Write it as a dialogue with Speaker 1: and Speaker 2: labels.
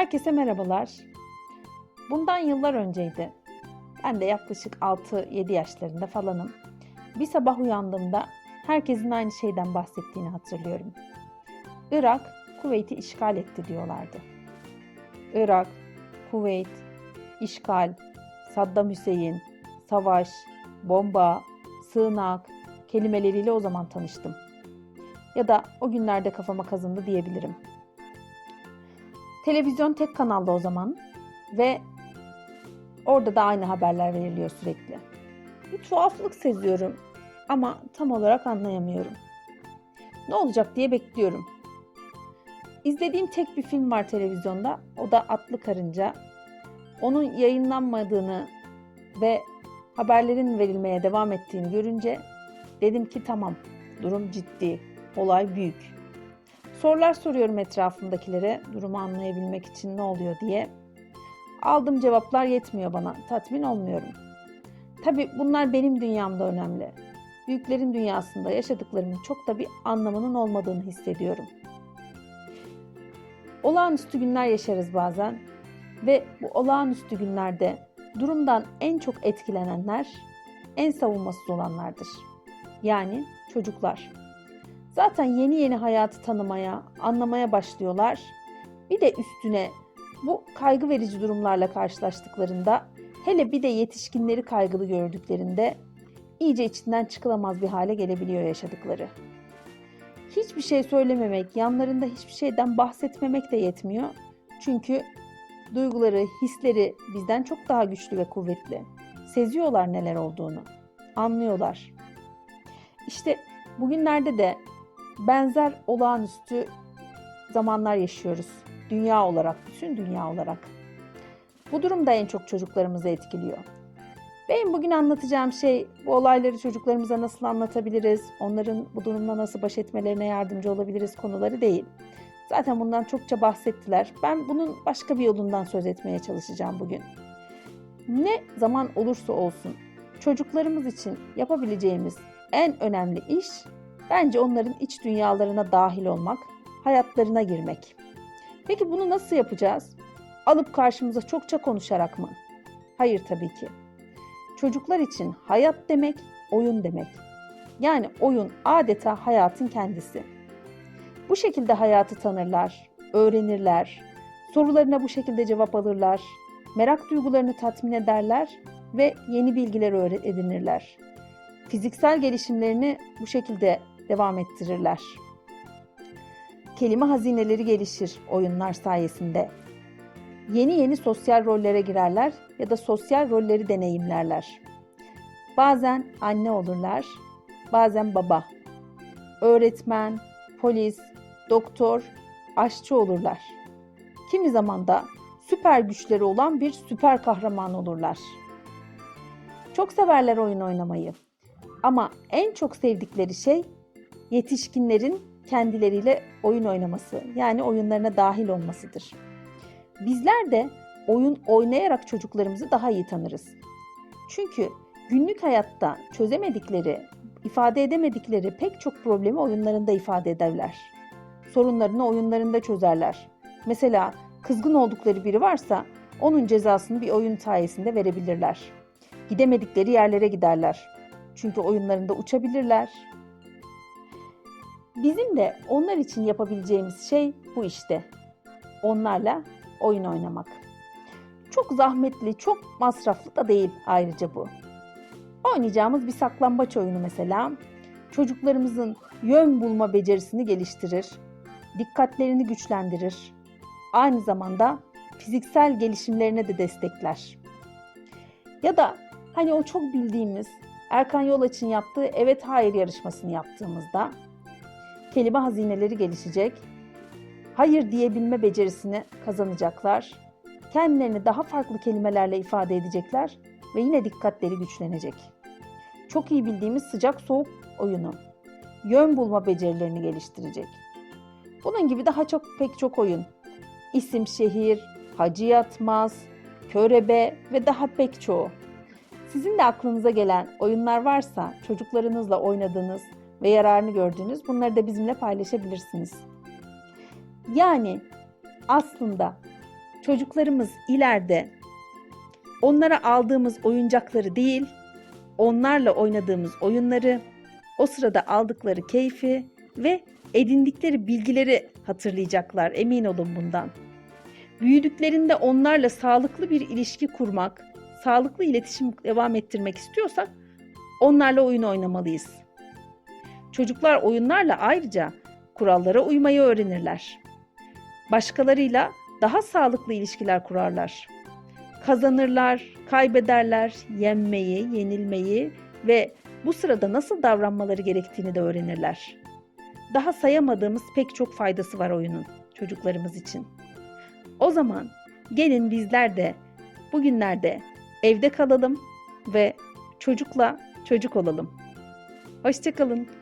Speaker 1: Herkese merhabalar. Bundan yıllar önceydi. Ben de yaklaşık 6-7 yaşlarında falanım. Bir sabah uyandığımda herkesin aynı şeyden bahsettiğini hatırlıyorum. Irak, Kuveyt'i işgal etti diyorlardı. Irak, Kuveyt, işgal, Saddam Hüseyin, savaş, bomba, sığınak kelimeleriyle o zaman tanıştım. Ya da o günlerde kafama kazındı diyebilirim. Televizyon tek kanalda o zaman ve orada da aynı haberler veriliyor sürekli. Bir tuhaflık seziyorum ama tam olarak anlayamıyorum. Ne olacak diye bekliyorum. İzlediğim tek bir film var televizyonda. O da Atlı Karınca. Onun yayınlanmadığını ve haberlerin verilmeye devam ettiğini görünce dedim ki tamam durum ciddi, olay büyük. Sorular soruyorum etrafımdakilere durumu anlayabilmek için ne oluyor diye. Aldığım cevaplar yetmiyor bana, tatmin olmuyorum. Tabi bunlar benim dünyamda önemli. Büyüklerin dünyasında yaşadıklarımın çok da bir anlamının olmadığını hissediyorum. Olağanüstü günler yaşarız bazen ve bu olağanüstü günlerde durumdan en çok etkilenenler en savunmasız olanlardır. Yani çocuklar. Zaten yeni yeni hayatı tanımaya, anlamaya başlıyorlar. Bir de üstüne bu kaygı verici durumlarla karşılaştıklarında, hele bir de yetişkinleri kaygılı gördüklerinde iyice içinden çıkılamaz bir hale gelebiliyor yaşadıkları. Hiçbir şey söylememek, yanlarında hiçbir şeyden bahsetmemek de yetmiyor. Çünkü duyguları, hisleri bizden çok daha güçlü ve kuvvetli. Seziyorlar neler olduğunu, anlıyorlar. İşte bugünlerde de benzer olağanüstü zamanlar yaşıyoruz. Dünya olarak, bütün dünya olarak. Bu durum da en çok çocuklarımızı etkiliyor. Benim bugün anlatacağım şey bu olayları çocuklarımıza nasıl anlatabiliriz, onların bu durumla nasıl baş etmelerine yardımcı olabiliriz konuları değil. Zaten bundan çokça bahsettiler. Ben bunun başka bir yolundan söz etmeye çalışacağım bugün. Ne zaman olursa olsun çocuklarımız için yapabileceğimiz en önemli iş bence onların iç dünyalarına dahil olmak, hayatlarına girmek. Peki bunu nasıl yapacağız? Alıp karşımıza çokça konuşarak mı? Hayır tabii ki. Çocuklar için hayat demek oyun demek. Yani oyun adeta hayatın kendisi. Bu şekilde hayatı tanırlar, öğrenirler, sorularına bu şekilde cevap alırlar, merak duygularını tatmin ederler ve yeni bilgiler edinirler. Fiziksel gelişimlerini bu şekilde devam ettirirler. Kelime hazineleri gelişir oyunlar sayesinde. Yeni yeni sosyal rollere girerler ya da sosyal rolleri deneyimlerler. Bazen anne olurlar, bazen baba, öğretmen, polis, doktor, aşçı olurlar. Kimi zaman da süper güçleri olan bir süper kahraman olurlar. Çok severler oyun oynamayı. Ama en çok sevdikleri şey yetişkinlerin kendileriyle oyun oynaması, yani oyunlarına dahil olmasıdır. Bizler de oyun oynayarak çocuklarımızı daha iyi tanırız. Çünkü günlük hayatta çözemedikleri, ifade edemedikleri pek çok problemi oyunlarında ifade ederler. Sorunlarını oyunlarında çözerler. Mesela kızgın oldukları biri varsa onun cezasını bir oyun sayesinde verebilirler. Gidemedikleri yerlere giderler. Çünkü oyunlarında uçabilirler. Bizim de onlar için yapabileceğimiz şey bu işte. Onlarla oyun oynamak. Çok zahmetli, çok masraflı da değil ayrıca bu. Oynayacağımız bir saklambaç oyunu mesela çocuklarımızın yön bulma becerisini geliştirir, dikkatlerini güçlendirir. Aynı zamanda fiziksel gelişimlerine de destekler. Ya da hani o çok bildiğimiz Erkan Yolaç'ın yaptığı evet hayır yarışmasını yaptığımızda kelime hazineleri gelişecek, hayır diyebilme becerisini kazanacaklar, kendilerini daha farklı kelimelerle ifade edecekler ve yine dikkatleri güçlenecek. Çok iyi bildiğimiz sıcak soğuk oyunu, yön bulma becerilerini geliştirecek. Bunun gibi daha çok pek çok oyun. İsim şehir, hacı yatmaz, körebe ve daha pek çoğu. Sizin de aklınıza gelen oyunlar varsa çocuklarınızla oynadığınız ve yararını gördüğünüz bunları da bizimle paylaşabilirsiniz. Yani aslında çocuklarımız ileride onlara aldığımız oyuncakları değil, onlarla oynadığımız oyunları, o sırada aldıkları keyfi ve edindikleri bilgileri hatırlayacaklar. Emin olun bundan. Büyüdüklerinde onlarla sağlıklı bir ilişki kurmak, sağlıklı iletişim devam ettirmek istiyorsak onlarla oyun oynamalıyız. Çocuklar oyunlarla ayrıca kurallara uymayı öğrenirler. Başkalarıyla daha sağlıklı ilişkiler kurarlar. Kazanırlar, kaybederler, yenmeyi, yenilmeyi ve bu sırada nasıl davranmaları gerektiğini de öğrenirler. Daha sayamadığımız pek çok faydası var oyunun çocuklarımız için. O zaman gelin bizler de bugünlerde evde kalalım ve çocukla çocuk olalım. Hoşçakalın.